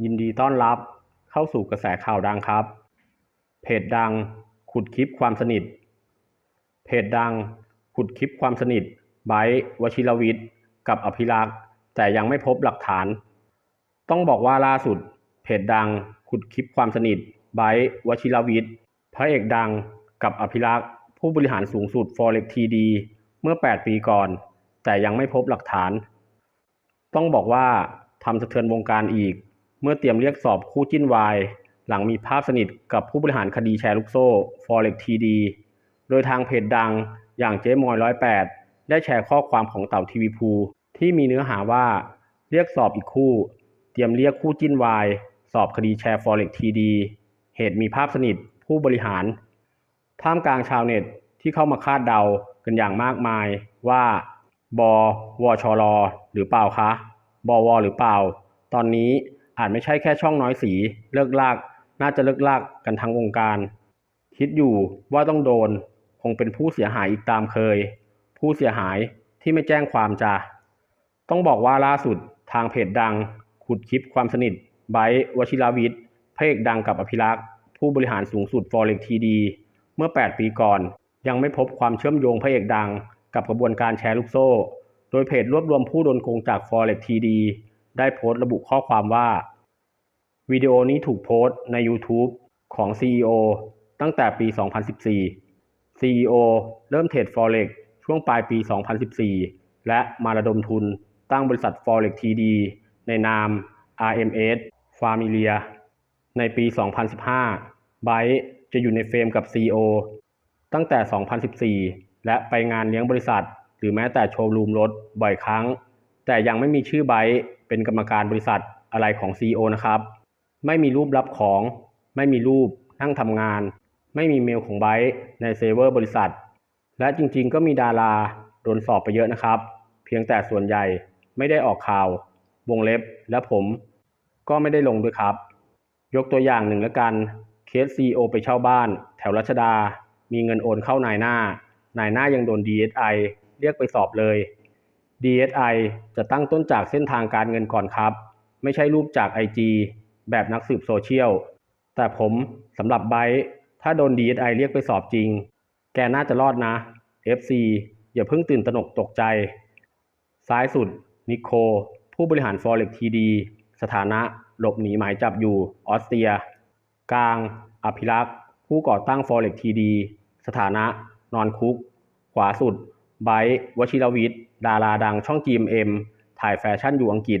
ยินดีต้อนรับเข้าสู่กระแสข่าวดังครับ เพจดังขุดคลิปความสนิท เพจดังขุดคลิปความสนิทไบร์วชิรวิทย์กับอภิรักษ์แต่ยังไม่พบหลักฐาน ต้องบอกว่าล่าสุด เพจดังขุดคลิปความสนิทไบร์วชิรวิทย์พระเอกดังกับอภิรักษ์ผู้บริหารสูงสุด Forex TD เมื่อ 8 ปีก่อน แต่ยังไม่พบหลักฐาน ต้องบอกว่าทำสะเทือนวงการอีก เมื่อเตรียมเรียกสอบคู่จิ้นวายหลังมีภาพสนิทกับผู้บริหารคดีแชร์ลูกโซ่ Forex TD โดยทางเพจดังอย่างเจ๊มอยร้อยแปดได้แชร์ข้อความของเต่าทีวีพูที่มีเนื้อหาว่าเรียกสอบอีกคู่ เตรียมเรียกคู่จิ้นวายสอบคดีแชร์ Forex TD เหตุมีภาพสนิทผู้บริหาร ท่ามกลางชาวเน็ตที่เข้ามาคาดเดากันอย่างมากมายว่า บวชรหรือเปล่าคะ บวหรือเปล่า ตอนนี้ อาจไม่ใช่แค่ช่องน้อยสีเลิกลาก น่าจะเลิกลากกันทั้งวงการ คิดอยู่ว่าต้องโดน คงเป็นผู้เสียหายอีกตามเคย ผู้เสียหายที่ไม่แจ้งความจ้ะต้องบอกว่าล่าสุดทางเพจดัง ขุดคลิปความสนิทไบร์วชิราวิทย์พระเอกดังกับอภิรักษ์ผู้บริหารสูงสุด Forex TD เมื่อ 8 ปีก่อน ยังไม่พบความเชื่อมโยงพระเอกดัง กับกระบวนการแชร์ลูกโซ่ โดยเพจรวบรวมผู้โดนโกงจาก Forex TD ได้โพสต์ระบุข้อความว่า วิดีโอนี้ถูกโพสต์ใน YouTube ของ CEO ตั้งแต่ปี 2014 CEO เริ่มเทรด Forex ช่วงปลายปี 2014 และมาระดมทุนตั้งบริษัท Forex TD ในนาม RMS Familia ในปี 2015 ไบท์จะอยู่ในเฟรมกับ CEO ตั้งแต่ 2014 และไปงานเลี้ยงบริษัท หรือแม้แต่โชว์รูมรถบ่อยครั้ง แต่ยังไม่มีชื่อไบท์เป็นกรรมการบริษัทอะไรของ CEO นะครับ ไม่มีรูปรับของ ไม่มีรูปนั่งทำงาน ไม่มีเมลของไบรท์ในเซเวอร์บริษัท และจริงๆ ก็มีดาราโดนสอบไปเยอะนะครับ เพียงแต่ส่วนใหญ่ไม่ได้ออกข่าว วงเล็บและผมก็ไม่ได้ลงด้วยครับ ยกตัวอย่างหนึ่งล้วกันเคสซีโอไปเช่าบ้าน แถวรัชดา มีเงินโอนเข้านายหน้า นายหน้ายังโดน DSI เรียกไปสอบเลย DSI จะตั้งต้นจากเส้นทางการเงินก่อนครับ ไม่ใช่รูปจาก IG แบบนักสืบโซเชียล แต่ผมสำหรับไบร์ถ้าโดน DSI เรียกไปสอบจริง แกน่าจะรอดนะ FC อย่าเพิ่งตื่นตระหนกตกใจ ซ้ายสุด นิโค ผู้บริหาร Forex TD สถานะหลบหนีหมายจับอยู่ออสเตรีย กลาง อภิรักษ์ผู้ก่อตั้ง Forex TD สถานะ นอนคุก ขวาสุดไบรท์วชิรวิทย์ ดาราดังช่อง GMM ถ่ายแฟชั่นอยู่อังกฤษ